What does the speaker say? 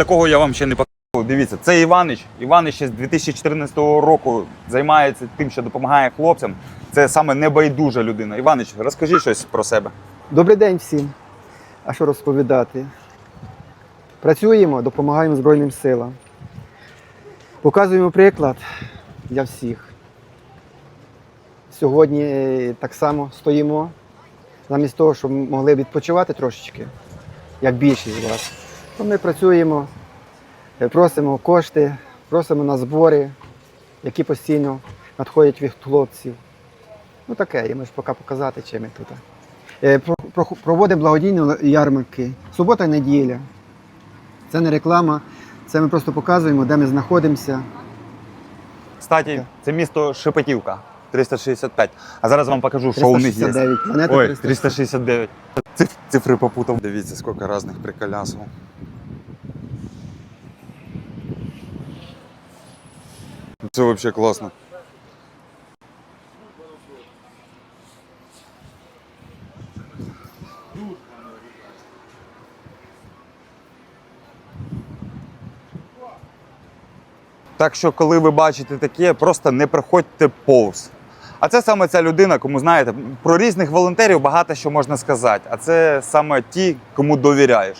такого я вам ще не показував. Дивіться, це Іванич. Іванич ще з 2014 року займається тим, що допомагає хлопцям. Це саме небайдужа людина. Іванич, розкажи щось про себе. Добрий день всім. А що розповідати? Працюємо, допомагаємо Збройним силам. Показуємо приклад для всіх. Сьогодні е, так само стоїмо, замість того, щоб могли відпочивати трошечки, як більшість з вас, то ми працюємо, е, просимо кошти, просимо на збори, які постійно надходять від хлопців. Ну таке, я можу поки показати, чим ми тут. Е, про- про- Проводимо благодійні ярмарки. Субота, неділя. Це не реклама, це ми просто показуємо, де ми знаходимося. Кстати, це місто Шепетівка, 365. А зараз вам покажу, що у них є. 369, Ой, 369. Цифри попутав. Дивіться, скільки різних приколясів. Це взагалі класно. Так що, коли ви бачите таке, просто не проходьте повз. А це саме ця людина, кому знаєте, про різних волонтерів багато що можна сказати. А це саме ті, кому довіряєш.